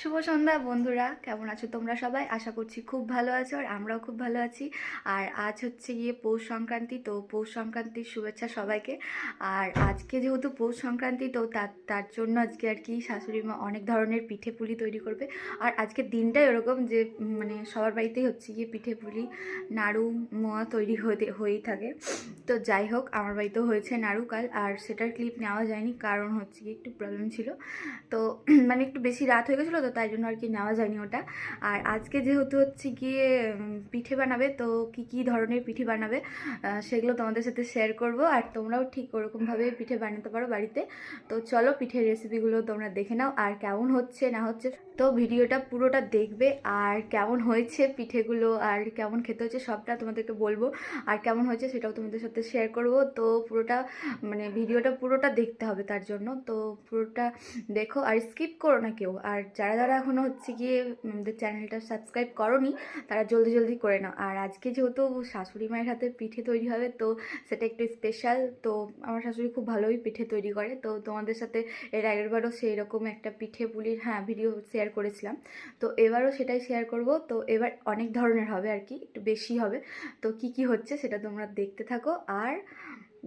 শুভ সন্ধ্যা বন্ধুরা, কেমন আছো তোমরা সবাই? আশা করছি খুব ভালো আছো আর আমরাও খুব ভালো আছি। আর আজ হচ্ছে গিয়ে পৌষ সংক্রান্তি, তো পৌষ সংক্রান্তির শুভেচ্ছা সবাইকে। আর আজকে যেহেতু পৌষ সংক্রান্তি, তো তার তার জন্য আজকে আর কি শাশুড়ি মা অনেক ধরনের পিঠে পুলি তৈরি করবে। আর আজকের দিনটাই ওরকম যে মানে সবার বাড়িতেই হচ্ছে গিয়ে পিঠে পুলি, নাড়ু, মোয়া তৈরি হতে, হয়েই থাকে। তো যাই হোক, আমার বাড়িতেও হয়েছে নাড়ু কাল, আর সেটার ক্লিপ নেওয়া যায়নি, কারণ হচ্ছে গিয়ে একটু প্রবলেম ছিল। তো মানে একটু বেশি রাত হয়ে গেছিল, তো তাই জন্য আর কি নেওয়া যায়নি ওটা। আর আজকে যেহেতু হচ্ছে গিয়ে পিঠে বানাবে, তো কি কি ধরনের পিঠে বানাবে সেগুলো তোমাদের সাথে শেয়ার করব। আর তোমরাও ঠিক ওরকমভাবে পিঠে বানাতে পারো বাড়িতে। তো চলো পিঠের রেসিপিগুলো তোমরা দেখে নাও, আর কেমন হচ্ছে না হচ্ছে তো ভিডিওটা পুরোটা দেখবে আর কেমন হয়েছে পিঠেগুলো আর কেমন খেতে হয়েছে সবটা তোমাদেরকে বলব। আর কেমন হয়েছে সেটাও তোমাদের সাথে শেয়ার করব। তো পুরোটা মানে ভিডিওটা পুরোটা দেখতে হবে তার জন্য। তো পুরোটা দেখো আর স্কিপ করো না কেউ। আর যারা যারা এখনও হচ্ছে গিয়ে আমাদের চ্যানেলটা সাবস্ক্রাইব করনি, তারা জলদি জলদি করে নাও। আর আজকে যেহেতু শাশুড়ি মায়ের হাতে পিঠে তৈরি হবে, তো সেটা একটু স্পেশাল তো আমার শাশুড়ি খুব ভালোই পিঠে তৈরি করে। তো তোমাদের সাথে এর আগেরবারও সেই রকম একটা পিঠে পুলির হ্যাঁ ভিডিও শেয়ার করেছিলাম। তো এবারও সেটাই শেয়ার করব। তো এবার অনেক ধরনের হবে আর কি, একটু বেশি হবে। তো কি কি হচ্ছে সেটা তোমরা দেখতে থাকো। আর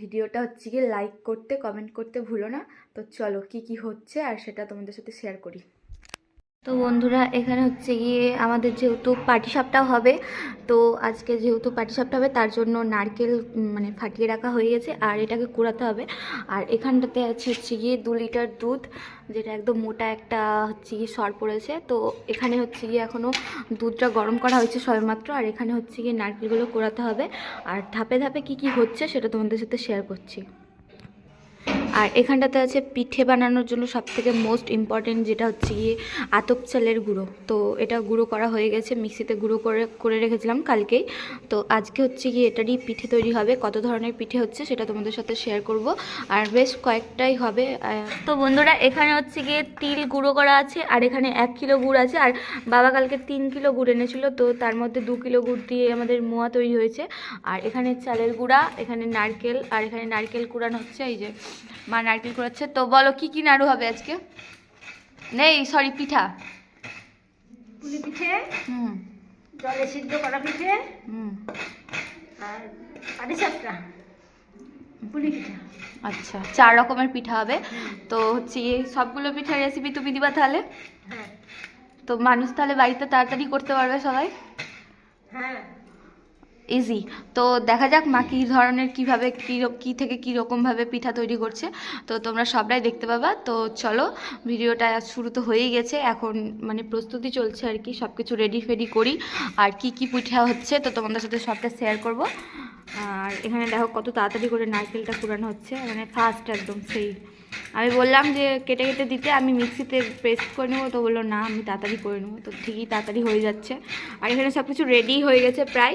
ভিডিওটা হচ্ছে গিয়ে লাইক করতে কমেন্ট করতে ভুলো না। তো চলো কি কি হচ্ছে আর সেটা তোমাদের সাথে শেয়ার করি। তো বন্ধুরা, এখানে হচ্ছে গিয়ে আমাদের যেহেতু পাটিসাপটাও হবে, তো আজকে যেহেতু পাটিসাপটা হবে, তার জন্য নারকেল মানে ফাটিয়ে রাখা হয়ে গেছে আর এটাকে কুড়াতে হবে। আর এখানটাতে আছে হচ্ছে গিয়ে দু লিটার দুধ, যেটা একদম মোটা একটা হচ্ছে গিয়ে সর পড়েছে। তো এখানে হচ্ছে গিয়ে এখনও দুধটা গরম করা হয়েছে সবেমাত্র, আর এখানে হচ্ছে গিয়ে নারকেলগুলো কুড়াতে হবে। আর ধাপে ধাপে কি কি হচ্ছে সেটা তোমাদের সাথে শেয়ার করছি। আর এখানটাতে আছে পিঠে বানানোর জন্য সবথেকে মোস্ট ইম্পর্টেন্ট যেটা হচ্ছে গিয়ে আতপ চালের গুঁড়ো। তো এটা গুঁড়ো করা হয়ে গেছে, মিক্সিতে গুঁড়ো করে করে রেখেছিলাম কালকেই। তো আজকে হচ্ছে গিয়ে এটারই পিঠে তৈরি হবে, কত ধরনের পিঠে হচ্ছে সেটা তোমাদের সাথে শেয়ার করব। আর বেশ কয়েকটাই হবে তো বন্ধুরা, এখানে হচ্ছে গিয়ে তিল গুঁড়ো করা আছে, আর এখানে এক কিলো গুড় আছে, আর বাবা কালকে তিন কিলো গুড় এনেছিল, তো তার মধ্যে দু কিলো গুড় দিয়ে আমাদের মোয়া তৈরি হয়েছে। আর এখানে চালের গুঁড়া, এখানে নারকেল, আর এখানে নারকেল কুড়ানো হচ্ছে, এই যে মা নারকেল করেছে তো বলো কি কি নাড়ু হবে আজকে? নেই সরি পিঠা। পুলি পিঠে হুম। জলে সিদ্ধ করা পিঠে হুম। আর পাটিসাপটা পুলি পিঠা। আচ্ছা চার রকমের পিঠা হবে। তো হচ্ছে সবগুলো পিঠার রেসিপি তুমি দিবা তাহলে? হ্যাঁ। তো মানুষ তাহলে বাড়িতে তাড়াতাড়ি করতে পারবে সবাই? ইজি তো দেখা যাক মা কী ধরনের, কীভাবে, কী কী থেকে কী রকমভাবে পিঠা তৈরি করছে। তো তোমরা সবটাই দেখতে পাবা। তো চলো, ভিডিওটা শুরু তো হয়েই গেছে। এখন মানে প্রস্তুতি চলছে আর কি সব কিছু রেডি ফেডি করি। আর কি কি পিঠা হচ্ছে, তো তোমাদের সাথে সবটা শেয়ার করব। আর এখানে দেখো কত তাড়াতাড়ি করে নারকেলটা কুড়ানো হচ্ছে। মানে ফার্স্ট একদম, সেই আমি বললাম যে কেটে কেটে দিতে, আমি মিক্সিতে পেস্ট করে নেব। তো বলল, না, আমি তাড়াতাড়ি করে নেব। তো ঠিকই তাড়াতাড়ি হয়ে যাচ্ছে। আর এখানে সব কিছু রেডি হয়ে গেছে প্রায়।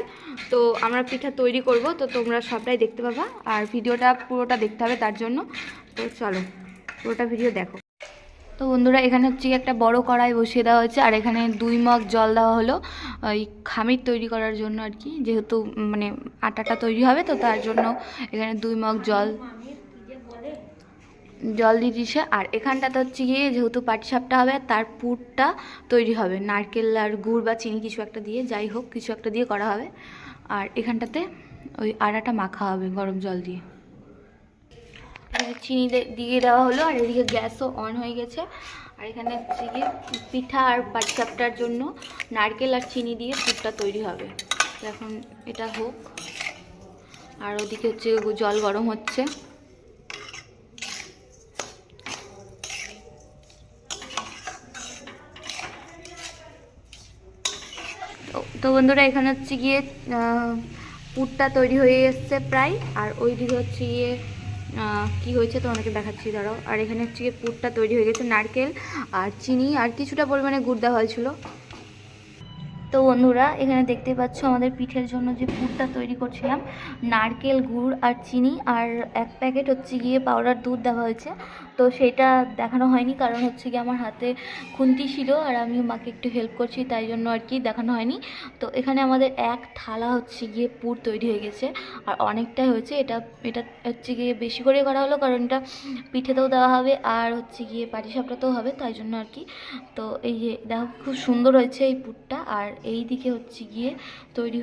তো আমরা পিঠা তৈরি করব। তো তোমরা সবটাই দেখতে পাবা। আর ভিডিওটা পুরোটা দেখতে হবে তার জন্য। তো চলো, পুরোটা ভিডিও দেখো। তো বন্ধুরা, এখানে হচ্ছে একটা বড় কড়াই বসিয়ে দেওয়া হয়েছে। আর এখানে দুই মগ জল দেওয়া হলো, ওই খামির তৈরি করার জন্য আর কি। যেহেতু মানে আটাটা তৈরি হবে, তো তার জন্য এখানে দুই মগ জল জল দিয়ে দিছে। আর এখানটাতে হচ্ছে গিয়ে যেহেতু পাটিসাপটা হবে, তার পুরটা তৈরি হবে। নারকেল আর গুড় বা চিনি কিছু একটা দিয়ে, যাই হোক, কিছু একটা দিয়ে করা হবে। আর এখানটাতে ওই আটাটা মাখা হবে গরম জল দিয়ে। চিনি দিয়ে দেওয়া হলো, আর এদিকে গ্যাসও অন হয়ে গেছে। আর এখানে হচ্ছে গিয়ে পিঠা আর পাটিসাপটার জন্য নারকেল আর চিনি দিয়ে পুরটা তৈরি হবে। এখন এটা হোক। আর ওদিকে হচ্ছে জল গরম হচ্ছে। তো- বন্ধুরা, এখানে হচ্ছে গিয়ে পুটটা পুরটা তৈরি হয়ে এসছে প্রায়। আর ওই দিকে হচ্ছে গিয়ে কি হয়েছে তো অনেকে দেখাচ্ছি ধরো আর এখানে হচ্ছে গিয়ে পুরটা তৈরি হয়ে গেছে নারকেল আর চিনি আর কিছুটা পরিমাণে গুড় দেওয়া হয়েছিল। তো বন্ধুরা, এখানে দেখতে পাচ্ছ আমাদের পিঠের জন্য যে পুরটা তৈরি করছিলাম। নারকেল, গুড় আর চিনি, আর এক প্যাকেট হচ্ছে গিয়ে পাউডার দুধ দেওয়া হয়েছে। তো সেটা দেখানো হয়নি, কারণ হচ্ছে গিয়ে আমার হাতে খুন্তি ছিল আর আমি মাকে একটু হেল্প করছি, তাই জন্য আর কি দেখানো হয়নি। তো এখানে আমাদের এক থালা হচ্ছে গিয়ে পুর তৈরি হয়ে গেছে, আর অনেকটাই হয়েছে। এটা এটা হচ্ছে গিয়ে বেশি করে করা হলো, কারণ এটা পিঠেতেও দেওয়া হবে আর হচ্ছে গিয়ে পাটিসাপটাতেও হবে, তাই জন্য আর কি। তো এই যে, দেখো, খুব সুন্দর হয়েছে এই পুরটা, আর এই দিকে হচ্ছে গিয়ে তৈরি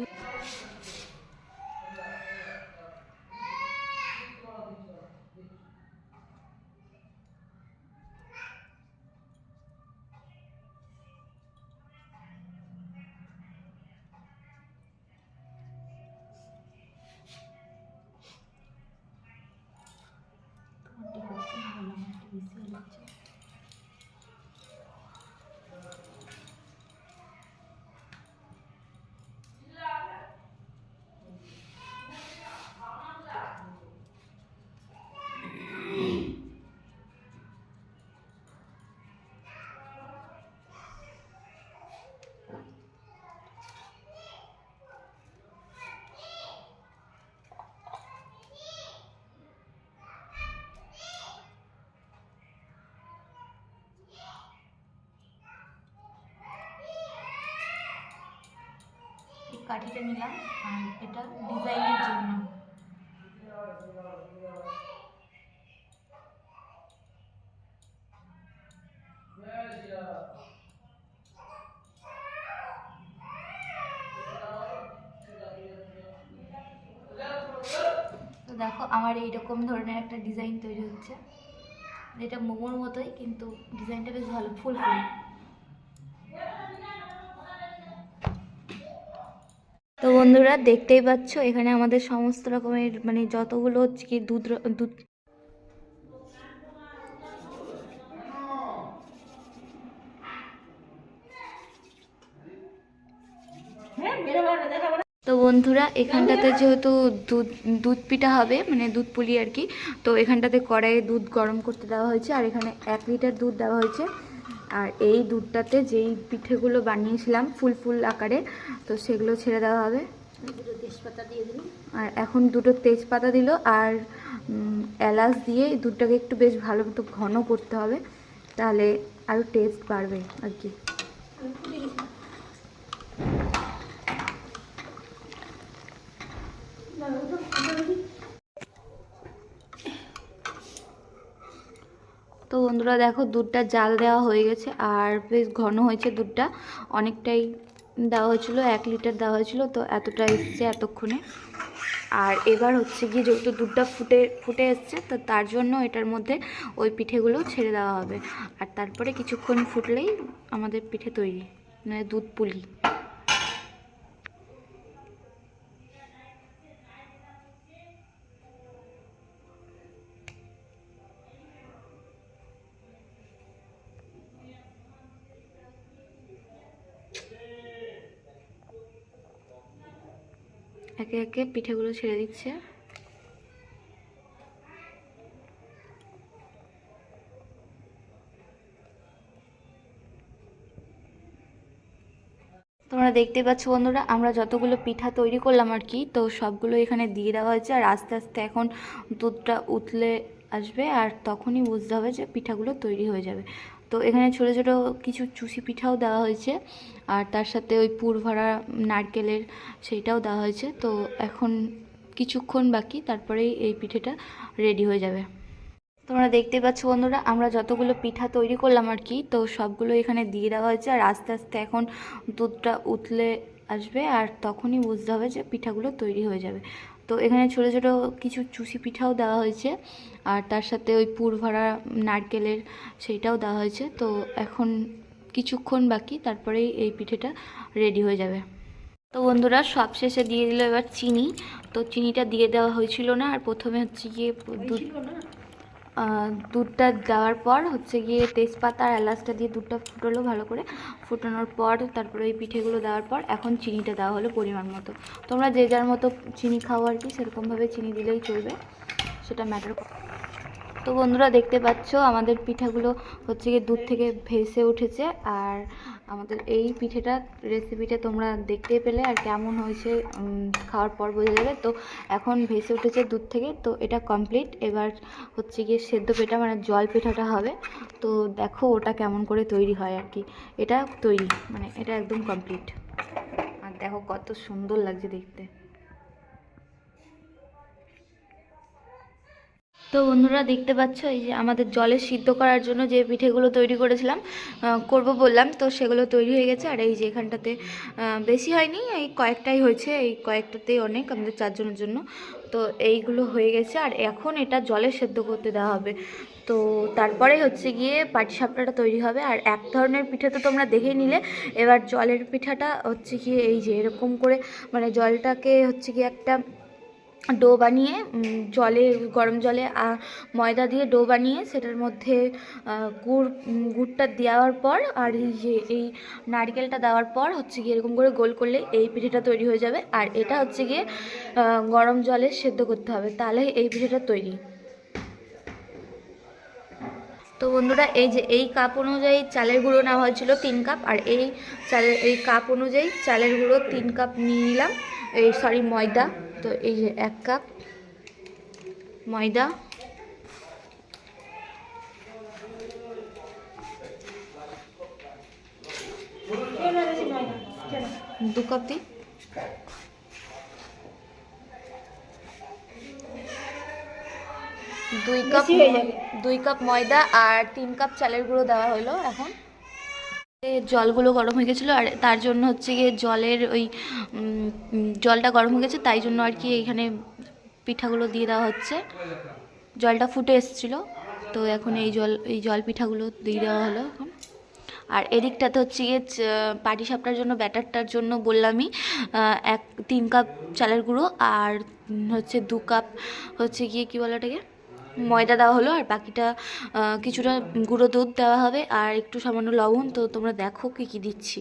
কাঠিটা নিলাম আর এটা ডিজাইনের জন্য। তো দেখো, আমার এইরকম ধরনের একটা ডিজাইন তৈরি হচ্ছে। এটা মোমোর মতোই, কিন্তু ডিজাইনটা বেশ ভালো ফুল ফুল তো বন্ধুরা দেখতেই পাচ্ছ, এখানে আমাদের সমস্ত রকমের মানে যতগুলো হচ্ছে কি দুধ দুধ তো বন্ধুরা, এখানটাতে যেহেতু দুধ দুধ পিঠা হবে মানে দুধ পুলি আর কি, তো এখানটাতে কড়াইয়ে দুধ গরম করতে দেওয়া হয়েছে, আর এখানে এক লিটার দুধ দেওয়া হয়েছে। আর এই দুধটাতে যেই পিঠেগুলো বানিয়েছিলাম ফুল ফুল আকারে তো সেগুলো ছেড়ে দেওয়া হবে। তেজপাতা দিয়ে দিলাম। আর এখন দুটো তেজপাতা দিল আর এলাচ দিয়ে দুধটাকে একটু বেশ ভালো মতো ঘন করতে হবে তাহলে আরও টেস্ট বাড়বে আর কি আমি ফুটে গেছি না, ওটা ফুটে গেছি। তো বন্ধুরা দেখো দুধটা জাল দেওয়া হয়ে গেছে আর বেশ ঘন হয়েছে দুধটা। অনেকটাই দেওয়া হয়েছিলো, এক লিটার দেওয়া হয়েছিল, তো এতটা এসছে এতক্ষণে। আর এবার হচ্ছে গিয়ে যেহেতু দুধটা ফুটে ফুটে এসছে, তো তার জন্য এটার মধ্যে ওই পিঠেগুলো ছেড়ে দেওয়া হবে। আর তারপরে কিছুক্ষণ ফুটলেই আমাদের পিঠে তৈরি মানে দুধ পুলি। একে একে পিঠেগুলো ছেড়ে দিচ্ছে। তোমরা দেখতে পাচ্ছ বন্ধুরা, আমরা যতগুলো পিঠা তৈরি করলাম আর কি, তো সবগুলো এখানে দিয়ে দেওয়া হয়েছে। আর আস্তে আস্তে এখন দুধটা উতলে আসবে আর তখনই বুঝতে হবে যে পিঠাগুলো তৈরি হয়ে যাবে। তো এখানে ছোটো ছোটো কিছু চুষি পিঠাও দেওয়া হয়েছে। আর তার সাথে ওই পুর ভরা নারকেলের সেইটাও দেওয়া হয়েছে। তো এখন কিছুক্ষণ বাকি, তারপরেই এই পিঠেটা রেডি হয়ে যাবে। তোমরা দেখতে পাচ্ছ বন্ধুরা, আমরা যতগুলো পিঠা তৈরি করলাম আর কি, তো সবগুলো এখানে দিয়ে দেওয়া হয়েছে। আর আস্তে আস্তে এখন দুধটা উতলে আসবে, আর তখনই বুঝতে হবে যে পিঠাগুলো তৈরি হয়ে যাবে। তো এখানে ছোটো ছোটো কিছু চুষি পিঠাও দেওয়া হয়েছে। আর তার সাথে ওই পুর ভরা নারকেলের সেইটাও দেওয়া হয়েছে। তো এখন কিছুক্ষণ বাকি তারপরেই এই পিঠেটা রেডি হয়ে যাবে। তো বন্ধুরা সব শেষে দিয়ে দিল এবার চিনি। তো চিনিটা দিয়ে দেওয়া হয়েছিল না আর প্রথমে হচ্ছে গিয়ে দুধ দুধটা দেওয়ার পর হচ্ছে গিয়ে তেজপাতা আর এলাচটা দিয়ে দুধটা ফুটলো ভালো করে। ফুটানোর পর তারপরে ওই পিঠেগুলো দেওয়ার পর এখন চিনিটা দেওয়া হলো পরিমাণ মতো। তোমরা যে যার মতো চিনি খাও আর কি, সেরকমভাবে চিনি দিলেই চলবে। সেটা ম্যাটার তো বন্ধুরা দেখতে পাচ্ছ আমাদের পিঠাগুলো হচ্ছে গিয়ে দুধ থেকে ভেসে উঠেছে। আর আমাদের এই পিঠেটা রেসিপিটা তোমরা দেখতে পেলে আর কেমন হয়েছে খাওয়ার পর বোঝা যাবে। তো এখন ভেসে উঠেছে দুধ থেকে, তো এটা কমপ্লিট এবার হচ্ছে গিয়ে সেদ্ধ পিঠা মানে জল পিঠাটা হবে। তো দেখো ওটা কেমন করে তৈরি হয় আর কি। এটা তৈরি মানে এটা একদম কমপ্লিট আর দেখো কত সুন্দর লাগছে দেখতে। তো বন্ধুরা দেখতে পাচ্ছ, এই যে আমাদের জলে সিদ্ধ করার জন্য যে পিঠেগুলো তৈরি করেছিলাম করব বললাম, তো সেগুলো তৈরি হয়ে গেছে। আর এই যে এখানটাতে বেশি হয়নি, এই কয়েকটাই হয়েছে, এই কয়েকটাতেই অনেক আমাদের চারজনের জন্য। তো এইগুলো হয়ে গেছে, আর এখন এটা জলে সেদ্ধ করতে দেওয়া হবে। তো তারপরে হচ্ছে গিয়ে পাটিসাপটাটা তৈরি হবে। আর এক ধরনের পিঠা তো তোমরা দেখেই নিলে, এবার জলের পিঠাটা হচ্ছে গিয়ে এই যে এরকম করে মানে জলটাকে হচ্ছে গিয়ে একটা ডো বানিয়ে জলে, গরম জলে ময়দা দিয়ে ডো বানিয়ে সেটার মধ্যে গুড় গুড়টা দেওয়ার পর আর এই যে, এই নারকেলটা দেওয়ার পর হচ্ছে গিয়ে এরকম করে গোল করলে এই পিঠেটা তৈরি হয়ে যাবে। আর এটা হচ্ছে গিয়ে গরম জলে সেদ্ধ করতে হবে। তাহলে এই পিঠেটা তৈরি। তো বন্ধুরা, এই যে, এই কাপ অনুযায়ী চালের গুঁড়ো নেওয়া হয়েছিল তিন কাপ। আর এই চালের, এই কাপ অনুযায়ী চালের গুঁড়ো তিন কাপ নিয়ে নিলাম। এই সরি ময়দা। তো এই যে এক কাপ ময়দা। দু কাপ দিই দুই কাপ। দুই কাপ ময়দা আর তিন কাপ চালের গুঁড়ো দেওয়া হলো এখন। জলগুলো গরম হয়ে গেছিল আর তার জন্য হচ্ছে গিয়ে জলের ওই জলটা গরম হয়ে গেছে, তাই জন্য আর কি এখানে পিঠাগুলো দিয়ে দেওয়া হচ্ছে। জলটা ফুটে এসেছিল, তো এখন এই জল এই জল পিঠাগুলো দিয়ে দেওয়া হলো এখন। আর এদিকটাতে হচ্ছে গিয়ে পাটি সাপটার জন্য, ব্যাটারটার জন্য বললামই এক, তিন কাপ চালের গুঁড়ো আর হচ্ছে দু কাপ হচ্ছে গিয়ে কী বলে ওটাকে? ময়দা দেওয়া হলো আর বাকিটা কিছুটা গুঁড়ো দুধ দেওয়া হবে আর একটু সামান্য লবণ। তো তোমরা দেখো কী কী দিচ্ছি।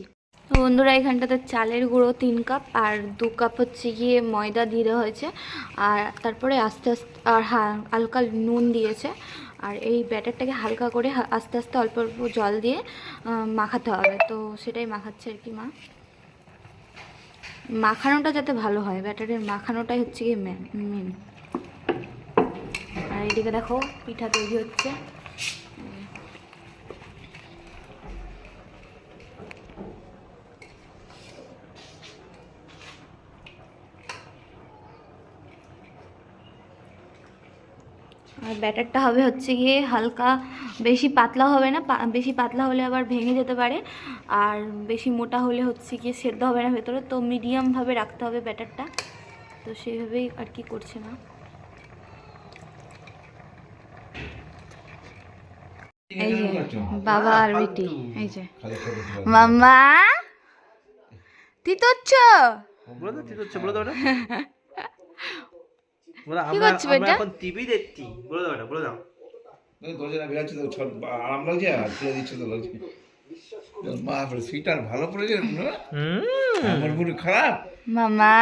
তো বন্ধুরা, এখানটাতে চালের গুঁড়ো তিন কাপ আর দু কাপ হচ্ছে গিয়ে ময়দা দিয়ে দেওয়া হয়েছে। আর তারপরে আস্তে আস্তে, আর হালকা নুন দিয়েছে। আর এই ব্যাটারটাকে হালকা করে আস্তে আস্তে অল্প অল্প জল দিয়ে মাখাতে হবে। তো সেটাই মাখাচ্ছে আর কি মা। মাখানোটা যাতে ভালো হয়, ব্যাটারের মাখানোটাই হচ্ছে গিয়ে মেন মেন এইদিকে দেখো পিঠা তৈরি হচ্ছে। আর ব্যাটারটা হবে হচ্ছে গিয়ে হালকা বেশি পাতলা হবে না বেশি পাতলা হলে আবার ভেঙে যেতে পারে, আর বেশি মোটা হলে হচ্ছে গিয়ে সেদ্ধ হবে না ভেতরে, তো মিডিয়ামভাবে রাখতে হবে ব্যাটারটা। তো সেইভাবেই আর কি করছে না এই যে বাবা আর বেটি এই যে। মাম্মা তিতচ্ছ বলে দাও ঠিক হচ্ছে বলে দাও এটা বলে কি করছ বেটা? এখন টিভি দেখছি। বলে দাও বলে দাও। দরজাটা বেরাচ্ছে তো ছট আরাম লাগছে? আর খুলে দিচ্ছে তো লাগছে। বাপরে সুইটার ভালো পড়েছে না আমার পুরো খারাপ? মামা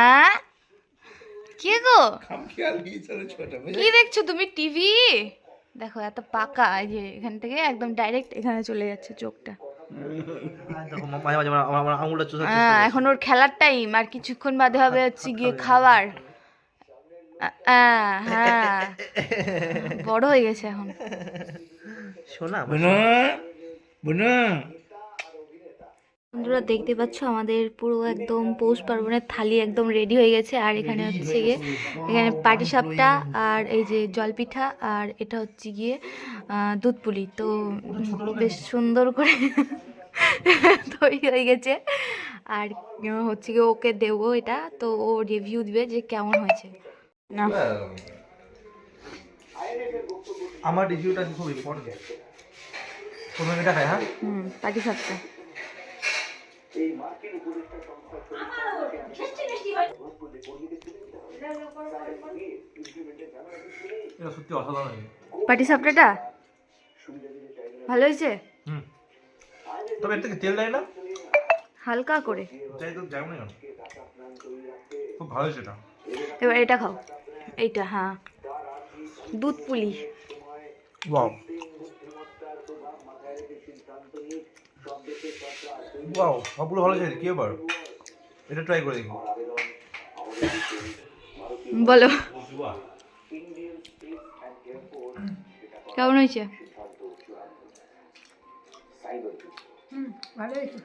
কে গো? খাম খেয়াল নিয়ে চলে ছোটা কি দেখছ তুমি টিভি? দেখো এত পাকা এই যে এখান থেকে একদম ডাইরেক্ট এখানে চলে যাচ্ছে চোখটা। চোষা আহ, এখন ওর খেলার টাইম আর কিছুক্ষণ বাদে হবে হচ্ছে গিয়ে খাবার। আ- হ্যাঁ। বড় হয়ে গেছে এখন। শোনা বোনা বোনা। বন্ধুরা দেখতে পাচ্ছ আমাদের পুরো একদম পৌষ পার্বণের থালি একদম রেডি হয়ে গেছে। আর এখানে হচ্ছে গিয়ে এখানে পাটিসাপটা আর এই যে জলপিঠা আর এটা হচ্ছে গিয়ে দুধ পুলি। তো বেশ সুন্দর করে তৈরি হয়ে গেছে। আর হচ্ছে গিয়ে ওকে দেবো এটা তো ও রিভিউ দিবে যে কেমন হয়েছে। না। আমার রিভিউটা খুব ইম্পর্টেন্ট তুমি এটা খাই হ্যাঁ? হুম পাটিসাপটা এটা সত্যি অসাধারণ হয়েছে। পাটিসাপটাটা ভালো হয়েছে? হুম। তবে এর থেকে তেল দেয় না? হালকা করে। যাই তো না খুব ভালো হয়েছে এটা। এবার এটা খাও। এইটা হ্যাঁ। দুধ পুলি। ওয়াও। ওয়াও সবগুলো ভালো আছে কি এবার এটা ট্রাই করে দেখি। বলো। কেমন হয়েছে? হুম ভালো হয়েছে।